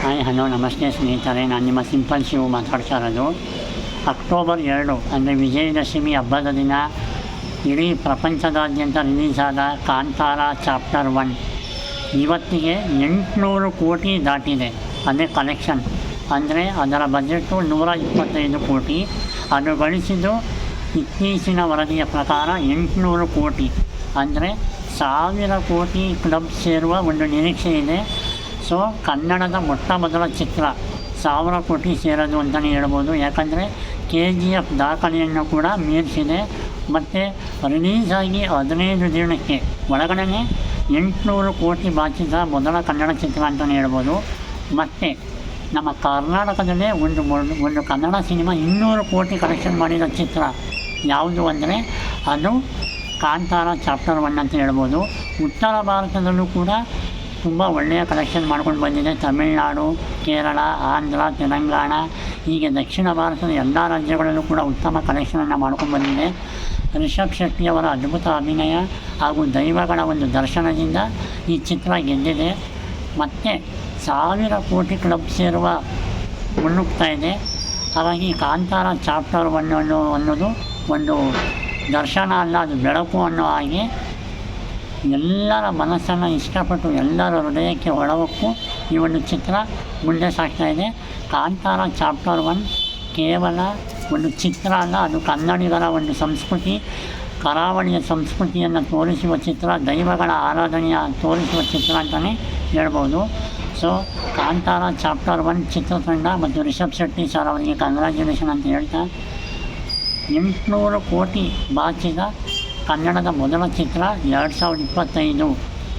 Hi, hello, ನಮಸ್ತೆ ಸ್ನೇಹಿತರೆ. ನಾನು ನಿಮ್ಮ ಸಿಂಪಲ್ ಶಿವು ಮಾತಾಡ್ತಾ ಇರೋದು ಅಕ್ಟೋಬರ್ ಎರಡು, ಅಂದರೆ ವಿಜಯದಶಮಿ ಹಬ್ಬದ ದಿನ, ಇಡೀ ಪ್ರಪಂಚದಾದ್ಯಂತ ರಿಲೀಸ್ ಆದ ಕಾಂತಾರ ಚಾಪ್ಟರ್ ಒನ್. ಇವತ್ತಿಗೆ ಎಂಟುನೂರು ಕೋಟಿ ದಾಟಿದೆ. ಅದೇ ಕಲೆಕ್ಷನ್ ಅಂದರೆ ಅದರ ಬಜೆಟ್ಟು ನೂರ ಇಪ್ಪತ್ತೈದು ಕೋಟಿ. ಅದು ಗಳಿಸಿದ್ದು ಇತ್ತೀಚಿನ ವರದಿಯ ಪ್ರಕಾರ ಎಂಟುನೂರು ಕೋಟಿ. ಅಂದರೆ ಸಾವಿರ ಕೋಟಿ ಕ್ಲಬ್ ಸೇರುವ ಒಂದು ನಿರೀಕ್ಷೆ ಇದೆ. ಸೊ ಕನ್ನಡದ ಮೊಟ್ಟ ಮೊದಲ ಚಿತ್ರ ಸಾವಿರ ಕೋಟಿ ಸೇರೋದು ಅಂತಲೇ ಹೇಳ್ಬೋದು. ಯಾಕಂದರೆ ಕೆ ಜಿ ಎಫ್ ದಾಖಲೆಯನ್ನು ಕೂಡ ಮೀರಿಸಿದೆ. ಮತ್ತು ರಿಲೀಸ್ ಆಗಿ ಹದಿನೈದು ದಿನಕ್ಕೆ ಒಳಗಡೆ ಎಂಟುನೂರು ಕೋಟಿ ಬಾಚಿದ ಮೊದಲ ಕನ್ನಡ ಚಿತ್ರ ಅಂತಲೇ ಹೇಳ್ಬೋದು. ಮತ್ತು ನಮ್ಮ ಕರ್ನಾಟಕದಲ್ಲೇ ಒಂದು ಒಂದು ಕನ್ನಡ ಸಿನಿಮಾ ಇನ್ನೂರು ಕೋಟಿ ಕಲೆಕ್ಷನ್ ಮಾಡಿದ ಚಿತ್ರ ಯಾವುದು ಅಂದರೆ ಅದು ಕಾಂತಾರ ಚಾಪ್ಟರ್ ಒನ್ ಅಂತ ಹೇಳ್ಬೋದು. ಉತ್ತರ ಭಾರತದಲ್ಲೂ ಕೂಡ ತುಂಬ ಒಳ್ಳೆಯ ಕಲೆಕ್ಷನ್ ಮಾಡ್ಕೊಂಡು ಬಂದಿದೆ. ತಮಿಳುನಾಡು, ಕೇರಳ, ಆಂಧ್ರ, ತೆಲಂಗಾಣ, ಹೀಗೆ ದಕ್ಷಿಣ ಭಾರತದ ಎಲ್ಲ ರಾಜ್ಯಗಳಲ್ಲೂ ಕೂಡ ಉತ್ತಮ ಕಲೆಕ್ಷನನ್ನು ಮಾಡ್ಕೊಂಡು ಬಂದಿದೆ. ರಿಷಬ್ ಶೆಟ್ಟಿಯವರ ಅದ್ಭುತ ಅಭಿನಯ ಹಾಗೂ ದೈವಗಳ ಒಂದು ದರ್ಶನದಿಂದ ಈ ಚಿತ್ರ ಗೆದ್ದಿದೆ. ಮತ್ತು ಸಾವಿರ ಕೋಟಿ ಕ್ಲಬ್ ಸೇರುವ ಮುನ್ನುಗ್ತಾ ಇದೆ. ಹಾಗಾಗಿ ಕಾಂತಾರ ಚಾಪ್ಟರ್ ಒನ್ ಅನ್ನೋ ಅನ್ನೋದು ಒಂದು ದರ್ಶನ ಅಲ್ಲ, ಅದು ಬೆಳಕು ಅನ್ನೋ ಹಾಗೆ ಎಲ್ಲರ ಮನಸ್ಸನ್ನು ಇಷ್ಟಪಟ್ಟು ಎಲ್ಲರ ಹೃದಯಕ್ಕೆ ಒಳವಕ್ಕೂ ಈ ಒಂದು ಚಿತ್ರ ಮುಂದೆ ಸಾಗ್ತಾ ಇದೆ. ಕಾಂತಾರ ಚಾಪ್ಟರ್ ಒನ್ ಕೇವಲ ಒಂದು ಚಿತ್ರ ಅಲ್ಲ, ಅದು ಕನ್ನಡಿಗರ ಒಂದು ಸಂಸ್ಕೃತಿ. ಕರಾವಳಿಯ ಸಂಸ್ಕೃತಿಯನ್ನು ತೋರಿಸುವ ಚಿತ್ರ, ದೈವಗಳ ಆರಾಧನೆಯ ತೋರಿಸುವ ಚಿತ್ರ ಅಂತಲೇ ಹೇಳ್ಬೋದು. ಸೊ ಕಾಂತಾರ ಚಾಪ್ಟರ್ ಒನ್ ಚಿತ್ರತಂಡ ಮತ್ತು ರಿಷಬ್ ಶೆಟ್ಟಿ ಸರ್ ಅವರಿಗೆ ಕಂಗ್ರ್ಯಾಚುಲೇಷನ್ ಅಂತ ಹೇಳ್ತಾ, ಎಂಟುನೂರು ಕೋಟಿ ಬಾಚಿದ ಕನ್ನಡದ ಮೊದಲ ಚಿತ್ರ ಎರಡು ಸಾವಿರದ ಇಪ್ಪತ್ತೈದು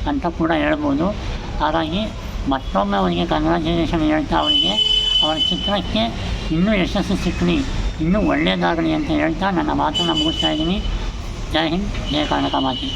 ಅಂತ ಕೂಡ ಹೇಳ್ಬೋದು. ಹಾಗಾಗಿ ಮತ್ತೊಮ್ಮೆ ಅವರಿಗೆ ಕಂಗ್ರ್ಯಾಚುಲೇಷನ್ ಹೇಳ್ತಾ ಅವರಿಗೆ ಅವರ ಚಿತ್ರಕ್ಕೆ ಇನ್ನೂ ಯಶಸ್ಸು ಸಿಕ್ಕಲಿ ಇನ್ನೂ ಒಳ್ಳೆಯದಾಗಲಿ ಅಂತ ಹೇಳ್ತಾ ನನ್ನ ಮಾತನ್ನು ಮುಗಿಸ್ತಾ ಇದ್ದೀನಿ. ಜೈ ಹಿಂದ್ ಜಯ ಕರ್ನಾಟಕ ಮಾತೆ.